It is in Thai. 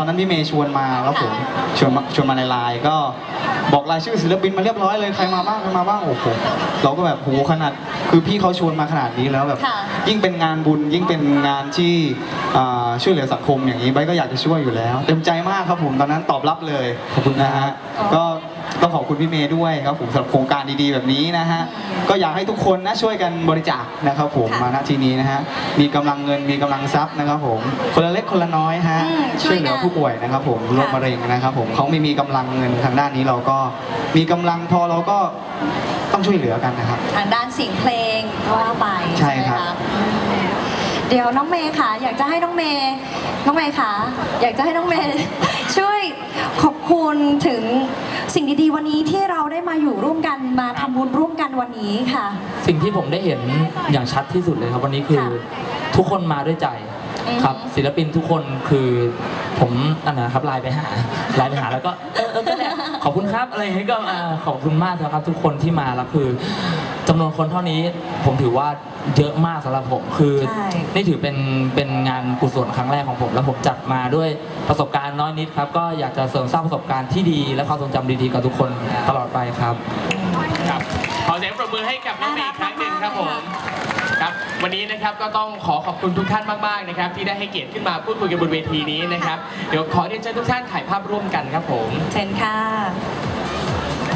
ตอนนั้นพี่เมย์ชวนมาครับผมชวนมาชวนมาในไลน์ก็บอกรายชื่อศิลปินมาเรียบร้อยเลยใครมาบ้างใครมาบ้างโอ้โหเราก็แบบโหขนาดคือพี่เขาชวนมาขนาดนี้แล้วแบบค่ะยิ่งเป็นงานบุญยิ่งเป็นงานที่อ่าช่วยเหลือสังคมอย่างนี้ใบก็อยากจะช่วยอยู่แล้ว เต็มใจมากครับผมตอนนั้นตอบรับเลยขอบคุณนะฮะก็ ต้องขอบคุณพี่เมย์ด้วยครับผมสำหรับโครงการดีๆแบบนี้นะฮะก็อยากให้ทุกคนนะช่วยกันบริจาคนะครับผมค่ะมาณที่นี้นะฮะมีกำลังเงินมีกำลังทรัพย์นะครับผมคนละเล็กคนละน้อยฮะอืมช่ช่ววยยเหลือกัน ผู้ป่วยนะครับผมโรคค่ะมะเร็งนะครับผมเขาไม่มีกำลังเงินทางด้านนี้เราก็มีกำลังพอเราก็ต้องช่วยเหลือกันนะครับ ทางด้านเสียงเพลงก็ว่าไปใช่ครับไหมะอืมเดี๋ยวน้องเมย์ค่ะ อยากจะให้น้องเมย์น้องเมย์ค่ะ อยากจะให้น้องเมย์ ช่วยขอบคุณถึง สิ่งดีๆวันนี้ที่เราได้มาอยู่ร่วมกันมาทำบุญร่วมกันวันนี้ค่ะ สิ่งที่ผมได้เห็นอย่างชัดที่สุดเลยครับวันนี้คือค่ะทุกคนมาด้วยใจอือฮึครับ ศิลปินทุกคนคือผมนั่นนะครับไลน์ไปหาไลน์ไปหาแล้วก็เออเออก็เนี่ยขอบคุณครับอะไรอย่างนี้ก็อ่าขอบคุณมากนะครับ ทุกคนที่มาแล้วคือจำนวนคนเท่านี้ผมถือว่า เยอะมากสำหรับผม คือใช่ นี่ถือเป็นเป็นงานกุศลครั้งแรกของผม แล้วผมจัดมาด้วยประสบการณ์น้อยนิดครับ ก็อยากจะเสริมสร้างประสบการณ์ที่ดี และความทรงจำดีๆกับทุกคนตลอดไปครับ ครับขอเสียงปรบมือให้กับน้องเมย์อีกครั้งหนึ่งครับผมครับ วันนี้นะครับก็ต้องขอขอบคุณทุกท่านมากๆนะครับ ที่ได้ให้เกียรติขึ้นมาพูดคุยกันบนเวทีนี้นะครับ เดี๋ยวขอเรียนเชิญทุกท่านถ่ายภาพร่วมกันครับผม เชิญค่ะ